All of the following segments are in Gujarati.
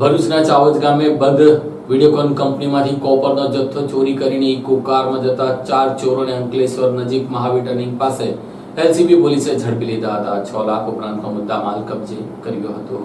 ભરૂચના ચાવજ ગામે બંધ વિડીયોકોન કંપનીમાંથી કોપરનો જથ્થો ચોરી કરીને ઇકો કારમાં જતા ચાર ચોરોને અંકલેશ્વર નજીક મહાવીર પાસે એલસીબી પોલીસે ઝડપી લીધા હતા. છ લાખ ઉપરાંતનો મુદ્દામાલ કબજે કર્યો હતો.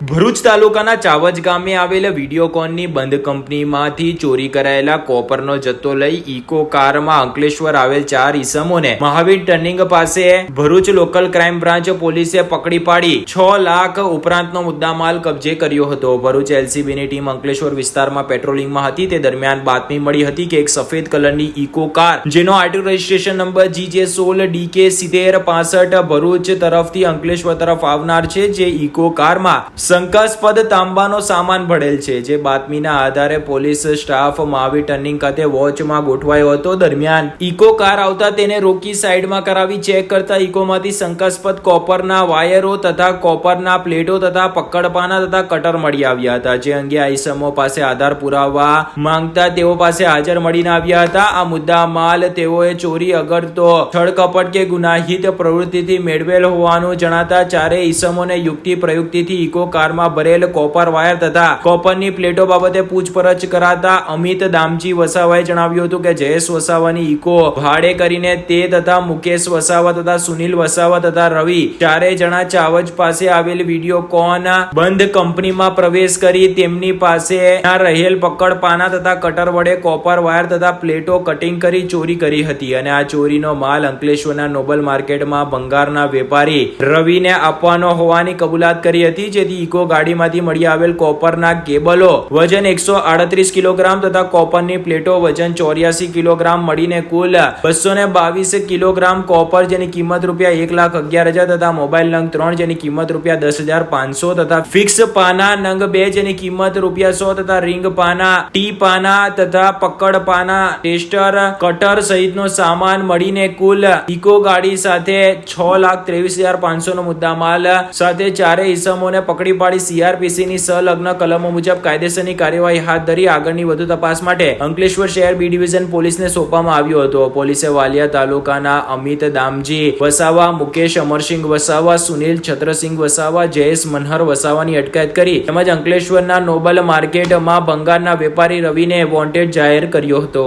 ભરૂચ તાલુકાના ચાવજ ગામે આવેલ વિડીયોકોનની બંધ કંપનીમાંથી ચોરી કરાયેલા કોપરનો જથ્થો લઈ ઇકો કારમાં અંકલેશ્વર આવેલ ચાર ઈસમોને મહાવીર ટર્નિંગ પાસે ભરૂચ લોકલ ક્રાઇમ બ્રાન્ચ પોલીસે પકડી પાડી. છ લાખ ઉપરાંતનો મુદ્દામાલ કબજે કર્યો હતો. ભરૂચ એલસીબીની ટીમ અંકલેશ્વર વિસ્તારમાં પેટ્રોલિંગમાં હતી. તે દરમિયાન બાતમી મળી હતી કે એક સફેદ કલરની ઇકો કાર, જેનો આરટીઓ રજિસ્ટ્રેશન નંબર જીજે સોળ ડીકે સિત્તેર પાસઠ ભરૂચ તરફથી અંકલેશ્વર તરફ આવનાર છે, જે ઇકો કારમાં શંકાસ્પદ તાંબાનો સામાન ભળેલ છે, જે બાતમીના આધારે પોલીસ સ્ટાફ મહાવીર ટર્નિંગ ખાતે વોચમાં ગોઠવાયો હતો. દરમિયાન ઇકો કાર આવતા તેને રોકી સાઈડમાં કરાવી ચેક કરતા ઇકોમાંથી શંકાસ્પદ કોપરના વાયરો તથા કોપરના પ્લેટો તથા પકડપાના તથા કટર મળી આવ્યા હતા, જે અંગે આ ઈસમો પાસે આધાર પુરાવા માંગતા તેઓ પાસે હાજર મળીને આવ્યા હતા. આ મુદ્દા માલ તેઓએ ચોરી અગર તો છળકપટ કે ગુનાહિત પ્રવૃત્તિથી મેળવેલ હોવાનું જણાતા ચારે ઈસમોને યુક્તિ પ્રયુક્તિથી ઇકો કારમાં ભરેલ કોપર વાયર તથા કોપરની પ્લેટો બાબતે પૂછપરછ કરાતા અમિત દામજી વસાવાએ જણાવ્યું હતું કે જયેશ વસાવાની ઇકો ભાડે કરીને તે તથા મુકેશ વસાવા તથા સુનિલ વસાવા તથા રવિ ચારે જણા ચાવજ પાસે આવેલ વીડિયો કોન બંધ કંપનીમાં પ્રવેશ કરી તેમની પાસે રહેલ પકડ પાના તથા કટર વડે કોપર વાયર તથા પ્લેટો કટિંગ કરી ચોરી કરી હતી અને આ ચોરીનો માલ અંકલેશ્વરના નોબલ માર્કેટમાં ભંગારના વેપારી રવિને આપવાનો હોવાની કબૂલાત કરી હતી, જેથી ઇકો ગાડીમાંથી મળી આવેલ કોપરના કેબલો. વજન એકસો આડત્રીસ કિલોગ્રામ તથા કોપરની પ્લેટો વજન ચોર્યાસી કિલોગ્રામ મળીને કુલ બસો ને બાવીસ કિલોગ્રામ કોપર જેની કિંમત રૂપિયા એક લાખ અગિયાર હજાર તથા મોબાઈલ નંગ ત્રણ જેની કિંમત રૂપિયા દસ હજાર પાંચસો તથા ફિક્સ પાના નંગ બે જેની કિંમત રૂપિયા સો તથા રિંગ પાના, ટી પાના તથા પકડ પાના, ટેસ્ટર, કટર સહિતનો સામાન મળીને કુલ ઇકો ગાડી સાથે છ લાખ ત્રેવીસ હજાર પાંચસો નો મુદ્દામાલ સાથે ચારે ઇસમોને પકડી પાડી સીઆરપીસી ની સંલગ્ન કલમો મુજબ કાયદેસરની કાર્યવાહી હાથ ધરી આગળની વધુ તપાસ માટે અંકલેશ્વર શહેર બી ડિવિઝન પોલીસને સોંપવામાં આવ્યો હતો. પોલીસે વાલિયા તાલુકાના અમિત દામજી વસાવા, મુકેશ અમરસિંહ વસાવા, સુનિલ છત્રસિંહ વસાવા, જયેશ મનહર વસાવાની અટકાયત કરી તેમજ અંકલેશ્વરના નોબલ માર્કેટમાં ભંગારના વેપારી રવિને વોન્ટેડ જાહેર કર્યો હતો.